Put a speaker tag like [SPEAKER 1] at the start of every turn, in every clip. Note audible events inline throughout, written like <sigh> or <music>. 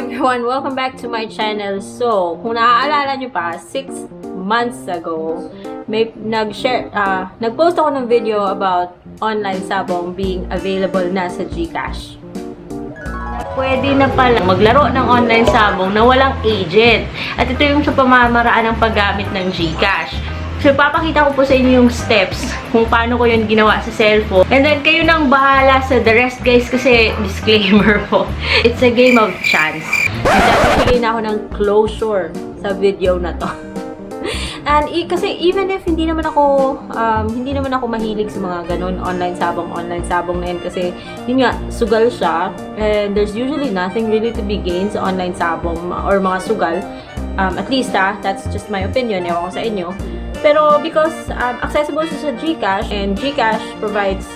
[SPEAKER 1] everyone! Welcome back to my channel. So, kung naaalala nyo pa, 6 months ago, may nag-share, ah, nag-post ako ng video about online sabong being available na sa GCash. Pwede na pala maglaro ng online sabong na walang agent. At ito yung sa pamamaraan ng paggamit ng GCash. So, papakita ko po sa inyo yung steps kung paano ko yun ginawa sa cellphone. And then, kayo nang bahala sa the rest, guys, kasi disclaimer po. <laughs> It's a game of chance. Nagbibigay na ako ng closure sa video na to. <laughs> And kasi even if hindi naman ako um, hindi naman ako mahilig sa mga ganun online sabong online sabong na yun kasi yun nga sugal siya and there's usually nothing really to be gained sa online sabong or mga sugal um, at least ah that's just my opinion ewan ko sa inyo pero because um, accessible siya sa GCash and GCash provides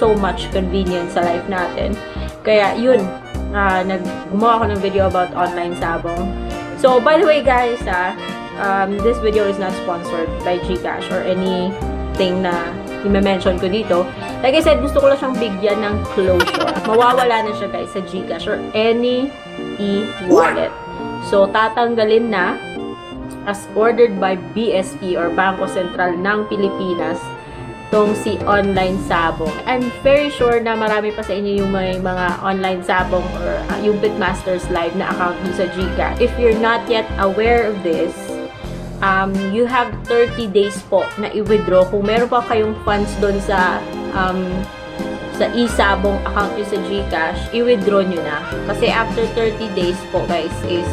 [SPEAKER 1] so much convenience sa life natin kaya yun uh, nag gumawa ako ng video about online sabong so by the way guys ah um, this video is not sponsored by GCash or anything na i-mention ko dito. Like I said, gusto ko lang siyang bigyan ng closure. Mawawala na siya guys sa GCash or any e-wallet. So, tatanggalin na as ordered by BSP or Bangko Sentral ng Pilipinas tong si online sabong. I'm very sure na marami pa sa inyo yung may mga online sabong or uh, yung Bitmasters Live na account dun sa GCash. If you're not yet aware of this, um, you have 30 days po na i-withdraw. Kung meron pa kayong funds doon sa um, sa e-sabong account nyo sa GCash, i-withdraw nyo na. Kasi after 30 days po guys is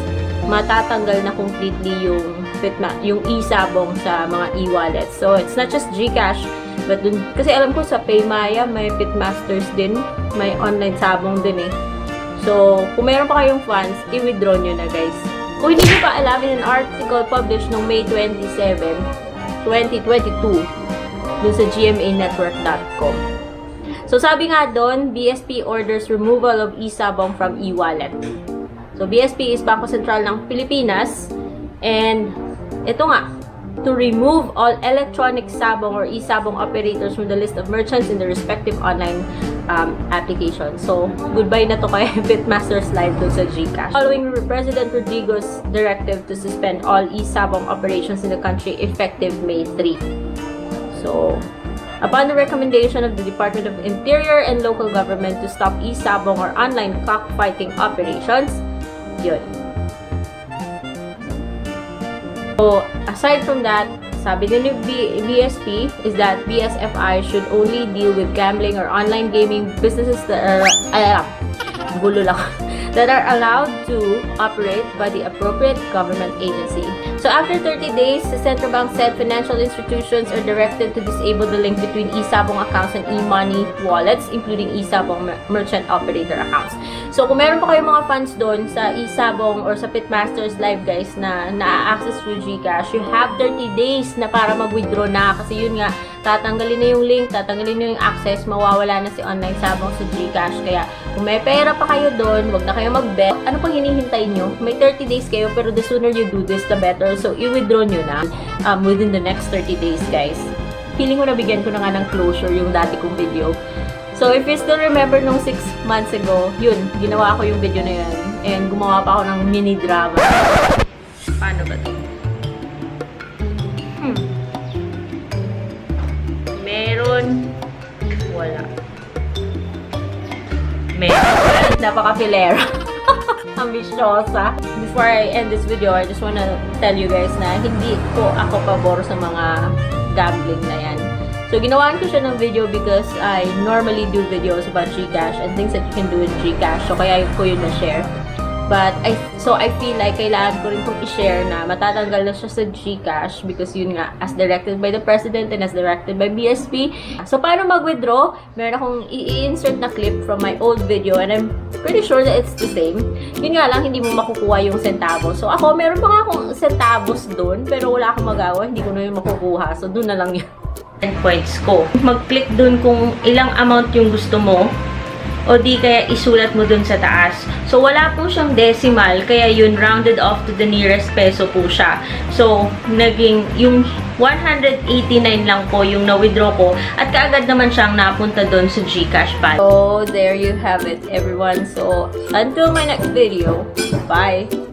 [SPEAKER 1] matatanggal na completely yung Fitma, yung e-sabong sa mga e-wallets. So, it's not just GCash, but dun, kasi alam ko sa Paymaya, may Pitmasters din, may online sabong din eh. So, kung meron pa kayong funds, i-withdraw nyo na guys. Kung hindi nyo pa alam, in an article published noong May 27, 2022, dun sa gmanetwork.com. So, sabi nga doon, BSP orders removal of e-sabong from e-wallet. So, BSP is Bangko Sentral ng Pilipinas. And, ito nga, to remove all electronic sabong or e-sabong operators from the list of merchants in the respective online um, applications. So, goodbye na to kay <laughs> Bitmasters Live dun sa GCash. Following President Rodrigo's directive to suspend all e-sabong operations in the country effective May 3. So, upon the recommendation of the Department of Interior and local government to stop e-sabong or online cockfighting operations, yun. So, aside from that, sabi din ng B- BSP is that BSFI should only deal with gambling or online gaming businesses that are, ay, gulo lang, <laughs> that are allowed to operate by the appropriate government agency. So after 30 days, the central bank said financial institutions are directed to disable the link between e-sabong accounts and e-money wallets, including e-sabong mer- merchant operator accounts. So kung meron pa kayong mga funds doon sa e-sabong or sa Pitmasters Live guys na na-access through GCash, you have 30 days na para mag-withdraw na kasi yun nga, tatanggalin na yung link, tatanggalin na yung access, mawawala na si online sabong sa GCash. Kaya kung may pera pa kayo doon, wag na kayo mag-bet. Ano pang hinihintay nyo? May 30 days kayo pero the sooner you do this, the better. So i-withdraw nyo na um, within the next 30 days guys. Feeling ko nabigyan ko na nga ng closure yung dati kong video. So, if you still remember nung 6 months ago, yun, ginawa ko yung video na yun. And gumawa pa ako ng mini drama. Paano ba ito? Hmm. Meron. Wala. Meron. <laughs> Napaka-filera. <laughs> Ambisyosa. Before I end this video, I just wanna tell you guys na hindi ko ako pabor sa mga gambling na yan. So, ginawaan ko siya ng video because I normally do videos about Gcash and things that you can do in Gcash. So, kaya ko yun na-share. But, I, so I feel like kailangan ko rin kong i-share na matatanggal na siya sa Gcash because yun nga, as directed by the President and as directed by BSP. So, paano mag-withdraw? Meron akong i-insert na clip from my old video and I'm pretty sure that it's the same. Yun nga lang, hindi mo makukuha yung centavos. So, ako, meron pa nga akong centavos doon, pero wala akong magawa, hindi ko na yun makukuha. So, doon na lang yun. <laughs> 10 points ko. Mag-click dun kung ilang amount yung gusto mo. O di kaya isulat mo dun sa taas. So, wala po siyang decimal, kaya yun rounded off to the nearest peso po siya. So, naging yung 189 lang po yung na-withdraw ko at kaagad naman siyang napunta dun sa Gcash pa. So, there you have it everyone. So, until my next video, bye!